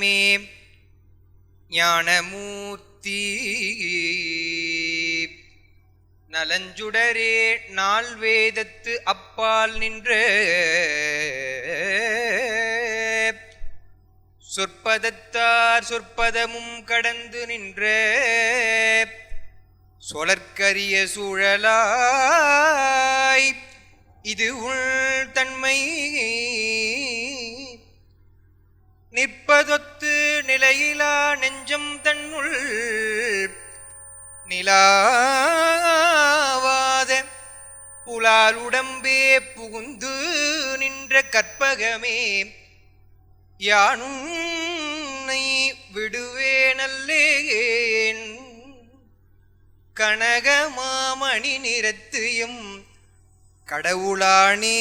ஞானமே ஞானமூர்த்தி. நலஞ்சுடரே நாள் வேதத்து அப்பால் நின்ற சொற்பதத்தார் சொற்பதமும் கடந்து நின்ற சொலற்கரிய சூழலாய் இது உள் தன்மை நிற்பதோ நிலையிலா நெஞ்சம் தன்னுள் நிலாவாத புலாலுடம்பே புகுந்து நின்ற கற்பகமே யானுன்னை விடுவேனல்லேன் கனகமாமணி நிறத்தியும் கடவுளானே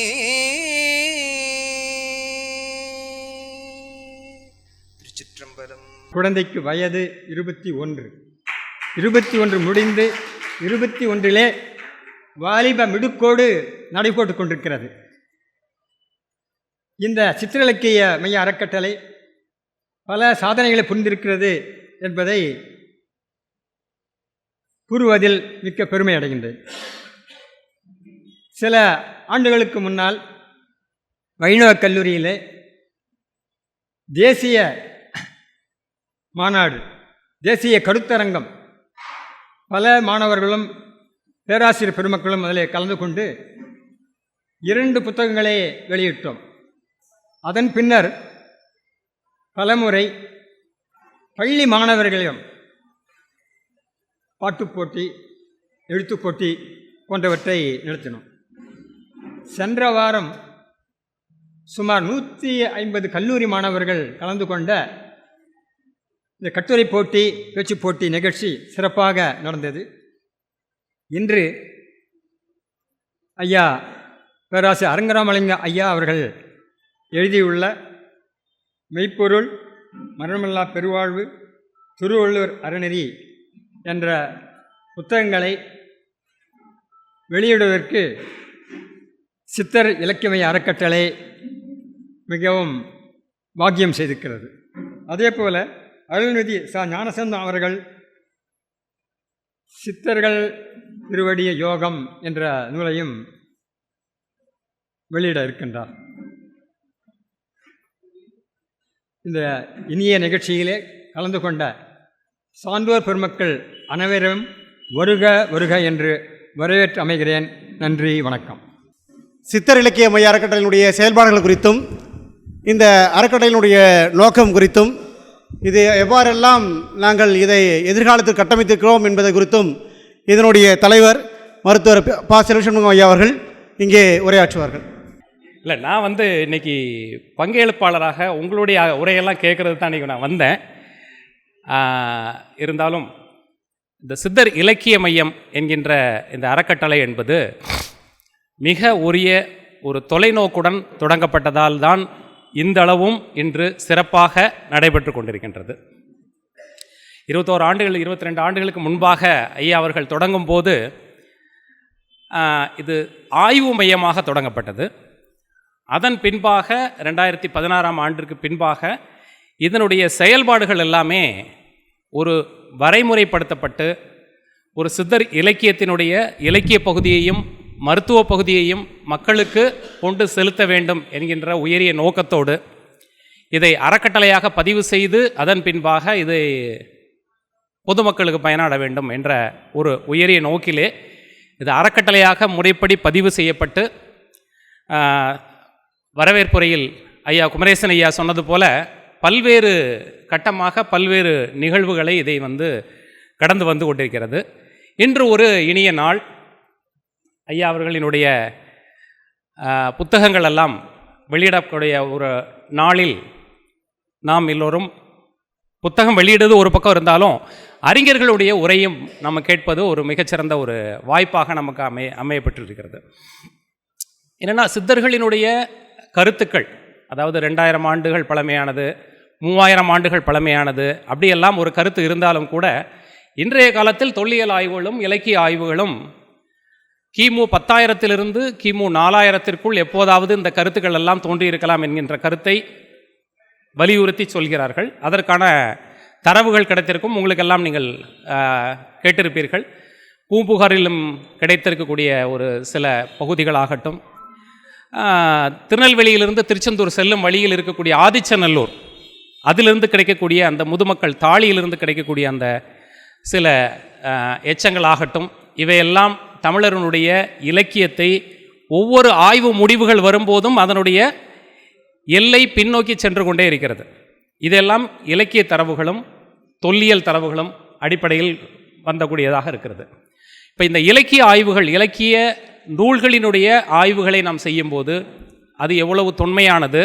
குழந்தைக்கு வயது இருபத்தி ஒன்று. இருபத்தி ஒன்று முடிந்து இருபத்தி ஒன்றிலே வாலிப மிடுக்கோடு நடைபோட்டு கொண்டிருக்கிறது. இந்த சித்திரலக்கிய மைய அறக்கட்டளை பல சாதனைகளை புரிந்திருக்கிறது என்பதை கூறுவதில் மிக்க பெருமை அடைகின்றேன். சில ஆண்டுகளுக்கு முன்னால் வைணவக் கல்லூரியிலே தேசிய மாநாடு. தேசிய கருத்தரங்கம். பல மாணவர்களும் பேராசிரியர் பெருமக்களும் அதில் கலந்து கொண்டு இரண்டு புத்தகங்களை வெளியிட்டோம். அதன் பின்னர் பலமுறை பள்ளி மாணவர்களிடம் பாட்டுப் போட்டி எழுத்துப் போட்டி போன்றவற்றை நடத்தினோம். சென்ற வாரம் சுமார் நூற்றி ஐம்பது கல்லூரி மாணவர்கள் கலந்து கொண்ட இந்த கட்டுரை போட்டி பேச்சு போட்டி நிகழ்ச்சி சிறப்பாக நடந்தது. இன்று ஐயா பேராசிரியர் அரங்கராமலிங்க ஐயா அவர்கள் எழுதியுள்ள மெய்ப்பொருள் மரணமில்லா பெருவாழ்வு திருவள்ளுவர் அறநெறி என்ற புத்தகங்களை வெளியிடுவதற்கு சித்தர் இலக்கியமய அறக்கட்டளை மிகவும் பாக்கியம் செய்திருக்கிறது. அதே போல் அருள்நிதி ச ஞானசந்தம் அவர்கள் சித்தர்கள் திருவடிய யோகம் என்ற நூலையும் வெளியிட இருக்கின்றார். இந்த இனிய நிகழ்ச்சியிலே கலந்து கொண்ட சான்றோர் பெருமக்கள் அனைவரும் வருக வருக என்று வரவேற்று அமைகிறேன். நன்றி வணக்கம். சித்தர் இலக்கிய மைய அறக்கட்டளையினுடைய செயல்பாடுகள் குறித்தும் இந்த அறக்கட்டளையினுடைய நோக்கம் குறித்தும் இது எவ்வாறெல்லாம் நாங்கள் இதை எதிர்காலத்தில் கட்டமைத்திருக்கிறோம் என்பது குறித்தும் இதனுடைய தலைவர் மருத்துவர் பா செல்வசண்முகம் ஐயா அவர்கள் இங்கே உரையாற்றுவார்கள். இல்லை நான் வந்து இன்னைக்கு பங்கேற்பாளராக உங்களுடைய உரையெல்லாம் கேட்குறது தான் இன்றைக்கி நான் வந்தேன். இருந்தாலும் இந்த சித்தர் இலக்கிய மையம் என்கின்ற இந்த அறக்கட்டளை என்பது மிக உரிய ஒரு தொலைநோக்குடன் தொடங்கப்பட்டதால் தான் இந்தளவும் இன்று சிறப்பாக நடைபெற்று கொண்டிருக்கின்றது. இருபத்தோரு ஆண்டுகள் இருபத்தி ரெண்டு ஆண்டுகளுக்கு முன்பாக ஐயா அவர்கள் தொடங்கும் போது இது ஆய்வு மையமாக தொடங்கப்பட்டது. அதன் பின்பாக ரெண்டாயிரத்தி பதினாறாம் ஆண்டிற்கு பின்பாக இதனுடைய செயல்பாடுகள் எல்லாமே ஒரு வரைமுறைப்படுத்தப்பட்டு ஒரு சித்தர் இலக்கியத்தினுடைய இலக்கிய பகுதியையும் மருத்துவ பகுதியையும் மக்களுக்கு கொண்டு செலுத்த வேண்டும் என்கின்ற உயரிய நோக்கத்தோடு இதை அறக்கட்டளையாக பதிவு செய்து அதன் பின்பாக இதை பொதுமக்களுக்கு பயனாட வேண்டும் என்ற ஒரு உயரிய நோக்கிலே இது அறக்கட்டளையாக முறைப்படி பதிவு செய்யப்பட்டு வரவேற்புரையில் ஐயா குமரேசன் ஐயா சொன்னது போல பல்வேறு கட்டமாக பல்வேறு நிகழ்வுகளை இதை வந்து கடந்து வந்து கொண்டிருக்கிறது. இன்று ஒரு இனிய நாள். ஐயா அவர்களினுடைய புத்தகங்களெல்லாம் புத்தகங்கள் எல்லாம் வெளியிடக்கூடிய ஒரு நாளில் நாம் எல்லோரும் புத்தகம் வெளியிடுவது ஒரு பக்கம் இருந்தாலும் அறிஞர்களுடைய உரையும் நம்ம கேட்பது ஒரு மிகச்சிறந்த ஒரு வாய்ப்பாக நமக்கு அமை அமையப்பட்டிருக்கிறது. என்னென்னா சித்தர்களினுடைய கருத்துக்கள் அதாவது ரெண்டாயிரம் ஆண்டுகள் பழமையானது மூவாயிரம் ஆண்டுகள் பழமையானது அப்படியெல்லாம் ஒரு கருத்து இருந்தாலும் கூட இன்றைய காலத்தில் தொல்லியல் ஆய்வுகளும் இலக்கிய ஆய்வுகளும் கிமு பத்தாயிரத்திலிருந்து கிமு நாலாயிரத்திற்குள் எப்போதாவது இந்த கருத்துக்கள் எல்லாம் தோன்றியிருக்கலாம் என்கின்ற கருத்தை வலியுறுத்தி சொல்கிறார்கள். அதற்கான தரவுகள் கிடைத்திருக்கும். உங்களுக்கெல்லாம் நீங்கள் கேட்டிருப்பீர்கள். பூம்புகாரிலும் கிடைத்திருக்கக்கூடிய ஒரு சில பகுதிகளாகட்டும் திருநெல்வேலியிலிருந்து திருச்செந்தூர் செல்லும் வழியில் இருக்கக்கூடிய ஆதிச்சநல்லூர் அதிலிருந்து கிடைக்கக்கூடிய அந்த முதுமக்கள் தாளியிலிருந்து கிடைக்கக்கூடிய அந்த சில எச்சங்கள் எச்சங்களாகட்டும் இவையெல்லாம் தமிழர்களுடைய இலக்கியத்தை ஒவ்வொரு ஆய்வு முடிவுகள் வரும்போதும் அதனுடைய எல்லை பின்னோக்கி சென்று கொண்டே இருக்கிறது. இதெல்லாம் இலக்கிய தரவுகளும் தொல்லியல் தரவுகளும் அடிப்படையில் வந்தக்கூடியதாக இருக்கிறது. இப்போ இந்த இலக்கிய ஆய்வுகள் இலக்கிய நூல்களினுடைய ஆய்வுகளை நாம் செய்யும்போது அது எவ்வளவு தொன்மையானது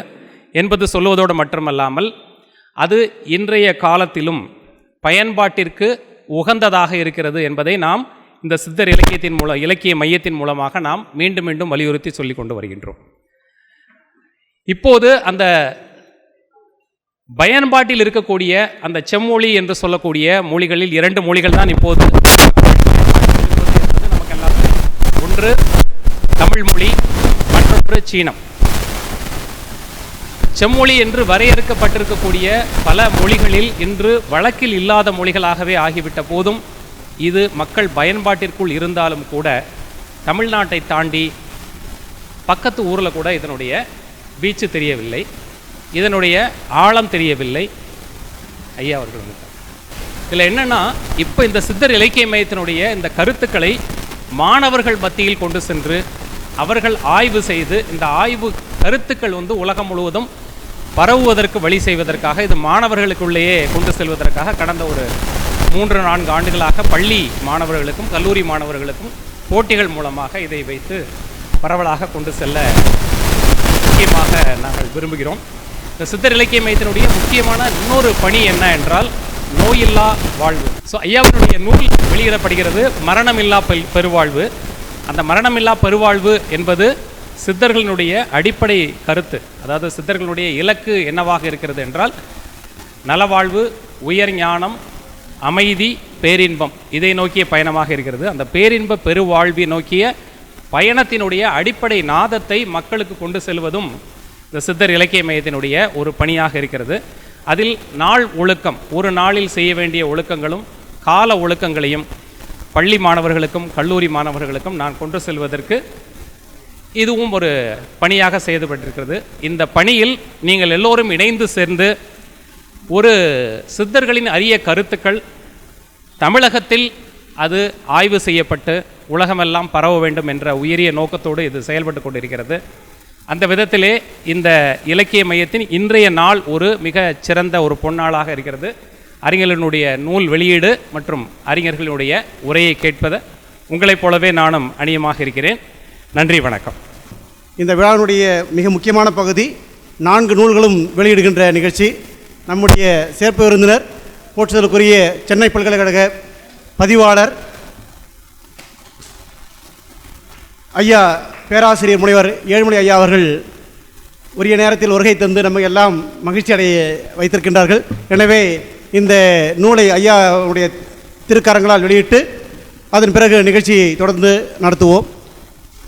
என்பது சொல்வதோடு மட்டுமல்லாமல் அது இன்றைய காலத்திலும் பயன்பாட்டிற்கு உகந்ததாக இருக்கிறது என்பதை நாம் இந்த சித்தர் இலக்கியத்தின் மூலம் இலக்கிய மையத்தின் மூலமாக நாம் மீண்டும் மீண்டும் வலியுறுத்தி சொல்லிக் கொண்டு வருகின்றோம். இப்போது அந்த பயன்பாட்டில் இருக்கக்கூடிய அந்த செம்மொழி என்று சொல்லக்கூடிய மொழிகளில் இரண்டு மொழிகள் தான் இப்போது நமக்கு நமக்கெல்லாம் ஒன்று தமிழ் மொழி மற்றொன்று சீனம். செம்மொழி என்று வரையறுக்கப்பட்டிருக்கக்கூடிய பல மொழிகளில் இன்று வழக்கில் இல்லாத மொழிகளாகவே ஆகிவிட்ட போதும் இது மக்கள் பயன்பாட்டிற்குள் இருந்தாலும் கூட தமிழ்நாட்டை தாண்டி பக்கத்து ஊரில் கூட இதனுடைய பீச்சு தெரியவில்லை. இதனுடைய ஆழம் தெரியவில்லை. ஐயா அவர்கள் இதில் என்னென்னா இப்போ இந்த சித்தர் இலக்கிய மையத்தினுடைய இந்த கருத்துக்களை மாணவர்கள் மத்தியில் கொண்டு சென்று அவர்கள் ஆய்வு செய்து இந்த ஆய்வு கருத்துக்கள் வந்து உலகம் முழுவதும் பரவுவதற்கு வழி செய்வதற்காக இது மாணவர்களுக்குள்ளேயே கொண்டு செல்வதற்காக கடந்த ஒரு மூன்று நான்கு ஆண்டுகளாக பள்ளி மாணவர்களுக்கும் கல்லூரி மாணவர்களுக்கும் போட்டிகள் மூலமாக இதை வைத்து பரவலாக கொண்டு செல்ல முக்கியமாக நாங்கள் விரும்புகிறோம். இந்த சித்தர் இலக்கிய மையத்தினுடைய முக்கியமான இன்னொரு பணி என்ன என்றால் நோயில்லா வாழ்வு. ஸோ ஐயாவினுடைய நூல் வெளியிடப்படுகிறது மரணமில்லா பெருவாழ்வு. அந்த மரணமில்லா பெருவாழ்வு என்பது சித்தர்களினுடைய அடிப்படை கருத்து. அதாவது சித்தர்களுடைய இலக்கு என்னவாக இருக்கிறது என்றால் நலவாழ்வு உயர் ஞானம் அமைதி பேரின்பம் இதை நோக்கிய பயணமாக இருக்கிறது. அந்த பேரின்ப பெருவாழ்வை நோக்கிய பயணத்தினுடைய அடிப்படை நாதத்தை மக்களுக்கு கொண்டு செல்வதும் இந்த சித்தர் இலக்கிய மையத்தினுடைய ஒரு பணியாக இருக்கிறது. அதில் நாள் ஒழுக்கம் ஒரு நாளில் செய்ய வேண்டிய ஒழுக்கங்களும் கால ஒழுக்கங்களையும் பள்ளி மாணவர்களுக்கும் கல்லூரி மாணவர்களுக்கும் நான் கொண்டு செல்வதற்கு இதுவும் ஒரு பணியாக செய்துபட்டிருக்கிறது. இந்த பணியில் நீங்கள் எல்லோரும் இணைந்து சேர்ந்து ஒரு சித்தர்களின் அரிய கருத்துக்கள் தமிழகத்தில் அது ஆய்வு செய்யப்பட்டு உலகமெல்லாம் பரவ வேண்டும் என்ற உயரிய நோக்கத்தோடு இது செயல்பட்டு கொண்டிருக்கிறது. அந்த விதத்திலே இந்த இலக்கிய மையத்தின் இன்றைய நாள் ஒரு மிக சிறந்த ஒரு பொன்னாளாக இருக்கிறது. அறிஞர்களுடைய நூல் வெளியீடு மற்றும் அறிஞர்களுடைய உரையை கேட்பது உங்களைப் போலவே நானும் அணியமாக இருக்கிறேன். நன்றி வணக்கம். இந்த விழாவினுடைய மிக முக்கியமான பகுதி நான்கு நூல்களும் வெளியிடுகின்ற நிகழ்ச்சி. நம்முடைய சிறப்பு விருந்தினர் போற்றுதலுக்குரிய சென்னை பல்கலைக்கழக பதிவாளர் ஐயா பேராசிரியர் முனைவர் ஏழுமலை ஐயா அவர்கள் உரிய நேரத்தில் வருகை தந்து நம்ம எல்லாம் மகிழ்ச்சி அடைய வைத்திருக்கின்றார்கள். எனவே இந்த நூலை ஐயாவுடைய திருக்கரங்களால் வெளியிட்டு அதன் பிறகு நிகழ்ச்சியை தொடர்ந்து நடத்துவோம்.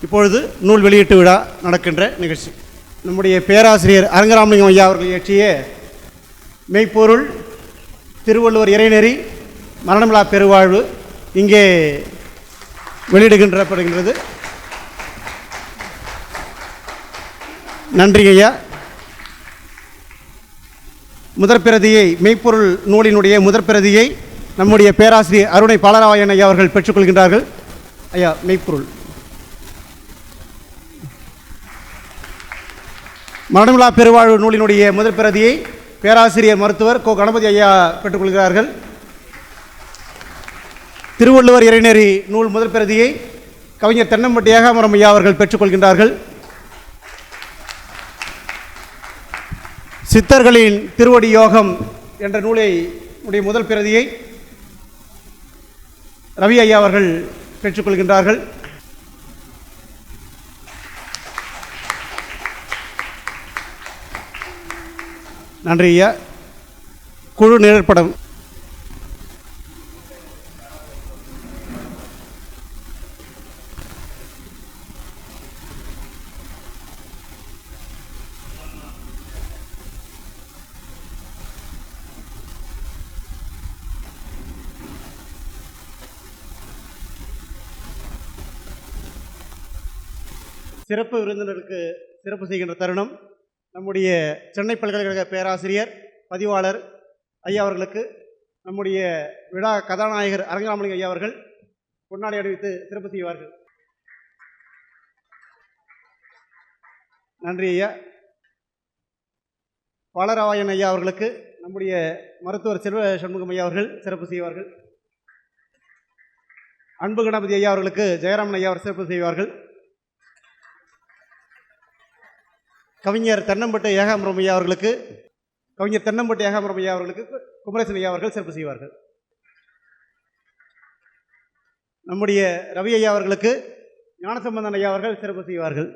இப்பொழுது நூல் வெளியீட்டு விழா நடக்கின்ற நிகழ்ச்சி. நம்முடைய பேராசிரியர் அரங்கராமலிங்கம் ஐயா அவர்கள் இயற்றிய மெய்ப்பொருள் திருவள்ளுவர் இறைநெறி மரணமிழா பெருவாழ்வு இங்கே வெளியிடுகின்றப்படுகின்றது. நன்றி ஐயா. முதற் பிரதியை மெய்ப்பொருள் நூலினுடைய முதற் பிரதியை நம்முடைய பேராசிரியர் அருணை பாலராயன் ஐயா அவர்கள் பெற்றுக்கொள்கின்றார்கள். ஐயா மெய்ப்பொருள். மரணமில்லா பெருவாழ்வு நூலினுடைய முதல் பிரதியை பேராசிரியர் மருத்துவர் கோ கணபதி ஐயா பெற்றுக்கொள்கிறார்கள். திருவள்ளுவர் இறைநெறி நூல் முதல் பிரதியை கவிஞர் தென்னம்பட்டி ஏகாமரம் ஐயா அவர்கள் பெற்றுக்கொள்கின்றார்கள். சித்தர்களின் திருவடி யோகம் என்ற நூலை உடைய முதல் பிரதியை ரவி ஐயா அவர்கள் பெற்றுக்கொள்கின்றார்கள். நன்றி ஐயா. குழு நிழற்படம். சிறப்பு விருந்தினருக்கு சிறப்பு செய்கின்ற தருணம். நம்முடைய சென்னை பல்கலைக்கழக பேராசிரியர் பதிவாளர் ஐயா அவர்களுக்கு நம்முடைய விழா கதாநாயகர் அரங்கராமலிங்க ஐயா அவர்கள் பொன்னாடை அணிவித்து சிறப்பு செய்வார்கள். நன்றி ஐயா. பாலராவாயன் ஐயா அவர்களுக்கு நம்முடைய மருத்துவர் செல்வ சண்முகம் ஐயா அவர்கள் சிறப்பு செய்வார்கள். அன்பு கணபதி ஐயா அவர்களுக்கு ஜெயராமன் ஐயா அவர் சிறப்பு செய்வார்கள். கவிஞர் தென்னம்பட்டு ஏகாம்பரம் ஐயா அவர்களுக்கு கவிஞர் தென்னம்பட்டு ஏகாம்பரம் ஐயா அவர்களுக்கு குமரேசன் ஐயா அவர்கள் சிறப்பு செய்வார்கள். நம்முடைய ரவி ஐயா அவர்களுக்கு ஞானசம்பந்தன் ஐயா அவர்கள் சிறப்பு செய்வார்கள்.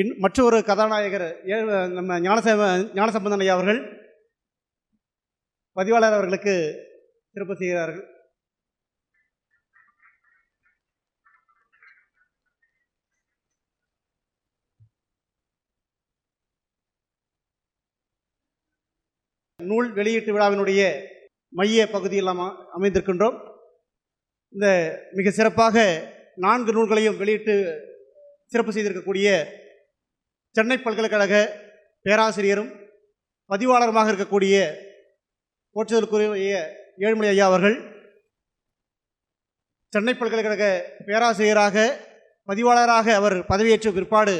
இன் மற்றொரு கதாநாயகர் நம்ம ஞானச ஞானசம்பந்தன் ஐயா அவர்கள் பதிவாளர் அவர்களுக்கு சிறப்பு செய்கிறார்கள். நூல் வெளியீட்டு விழாவினுடைய மைய பகுதியில் நாம் அமைந்திருக்கின்றோம். இந்த மிக சிறப்பாக நான்கு நூல்களையும் வெளியிட்டு சிறப்பு செய்திருக்கக்கூடிய சென்னை பல்கலைக்கழக பேராசிரியரும் பதிவாளருமாக இருக்கக்கூடிய போற்றுதலுக்குரிய ஏழுமலை ஐயா அவர்கள் சென்னை பல்கலைக்கழக பேராசிரியராக பதிவாளராக அவர் பதவியேற்ற பிற்பாடு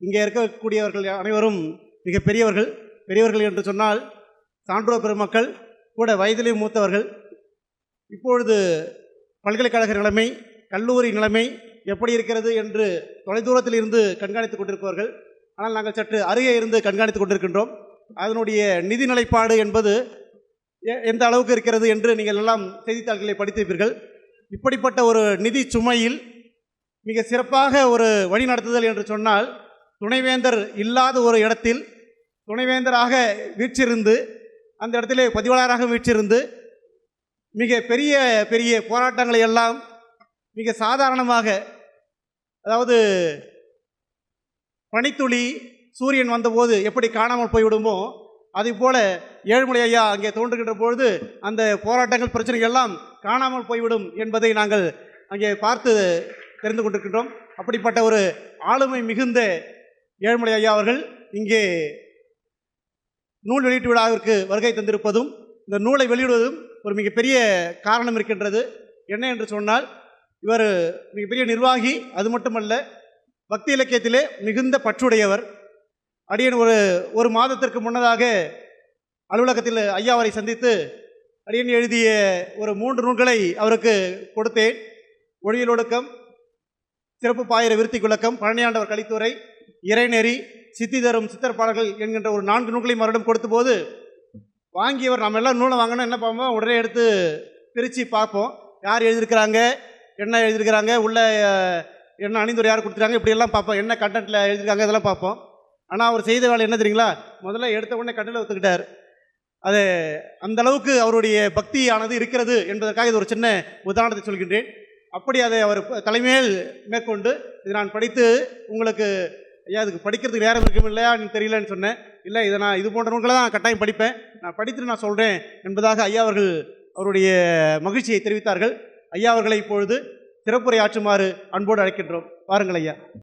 இங்கே இருக்கக்கூடியவர்கள் அனைவரும் மிக பெரியவர்கள். பெரியவர்கள் என்று சொன்னால் சான்றோர் பெருமக்கள் கூட வயதிலே மூத்தவர்கள் இப்பொழுது பல்கலைக்கழக நிலைமை கல்லூரி நிலைமை எப்படி இருக்கிறது என்று தொலைதூரத்தில் இருந்து கண்காணித்துக் கொண்டிருப்பவர்கள் ஆனால் நாங்கள் சற்று அருகே இருந்து கண்காணித்துக் கொண்டிருக்கின்றோம். அதனுடைய நிதி நிலைப்பாடு என்பது எ- எந்த அளவுக்கு இருக்கிறது என்று நீங்கள் எல்லாம் செய்தித்தாள்களை படித்திருப்பீர்கள். இப்படிப்பட்ட ஒரு நிதி சுமையில் மிக சிறப்பாக ஒரு வழிநடத்துதல் என்று சொன்னால் துணைவேந்தர் இல்லாத ஒரு இடத்தில் துணைவேந்தராக வீற்றிருந்து அந்த இடத்திலே பதிவாளராக வீற்றிருந்து மிக பெரிய பெரிய போராட்டங்களை எல்லாம் மிக சாதாரணமாக அதாவது பனித்துளி சூரியன் வந்தபோது எப்படி காணாமல் போய்விடுமோ அதே போல ஏழுமலை ஐயா அங்கே தோன்றுகின்ற பொழுது அந்த போராட்டங்கள் பிரச்சனைகள் எல்லாம் காணாமல் போய்விடும் என்பதை நாங்கள் அங்கே பார்த்து தெரிந்து கொண்டிருக்கின்றோம். அப்படிப்பட்ட ஒரு ஆளுமை மிகுந்த ஏழுமலை ஐயா அவர்கள் இங்கே நூல் வெளியீட்டு விழாவிற்கு வருகை தந்திருப்பதும் இந்த நூலை வெளியிடுவதும் ஒரு மிகப்பெரிய காரணம் இருக்கின்றது. என்ன என்று சொன்னால் இவர் மிகப்பெரிய நிர்வாகி அது மட்டுமல்ல பக்தி இலக்கியத்திலே மிகுந்த பற்றுடையவர். அடியன் ஒரு ஒரு மாதத்திற்கு முன்னதாக அலுவலகத்தில் ஐயாவரை சந்தித்து அடியன் எழுதிய ஒரு மூன்று நூல்களை அவருக்கு கொடுத்தேன். ஒழியல் ஒழுக்கம் சிறப்பு பாயிர விருத்தி குலக்கம் பழனியாண்டவர் கலித்துறை இறைநெறி சித்தி தரும் சித்தர் பாடல்கள் என்கின்ற ஒரு நான்கு நூல்களையும் அவரிடம் கொடுத்தபோது வாங்கியவர் நம்ம எல்லாம் நூலை வாங்கினா என்ன பார்ப்போம்? உடனே எடுத்து பிரித்து பார்ப்போம். யார் எழுதியிருக்கிறாங்க? என்ன எழுதியிருக்கிறாங்க? உள்ள என்ன அணிந்துரை யார் கொடுத்துருக்காங்க? இப்படியெல்லாம் பார்ப்போம். என்ன கண்டென்ட்டில் எழுதியிருக்காங்க? இதெல்லாம் பார்ப்போம். ஆனால் அவர் செய்த வேலை என்ன தெரியுங்களா? முதல்ல எடுத்த உடனே கண்ணில் ஒத்துக்கிட்டார். அது அந்த அளவுக்கு அவருடைய பக்தியானது இருக்கிறது என்பதற்காக இது ஒரு சின்ன உதாரணத்தை சொல்கின்றேன். அப்படி அதை அவர் தலைமையில் மேற்கொண்டு இது நான் படித்து உங்களுக்கு ஐயா அதுக்கு படிக்கிறதுக்கு நேரம் இருக்கும் இல்லையா தெரியலன்னு சொன்னேன். இல்லை இதை நான் இது போன்ற நூல்களை தான் கட்டாயம் படிப்பேன். நான் படித்துட்டு நான் சொல்கிறேன் என்பதாக ஐயா அவர்கள் அவருடைய மகிழ்ச்சியை தெரிவித்தார்கள். ஐயா அவர்களை இப்பொழுது திறப்புரை ஆற்றுமாறு அன்போடு அழைக்கின்றோம். பாருங்கள் ஐயா.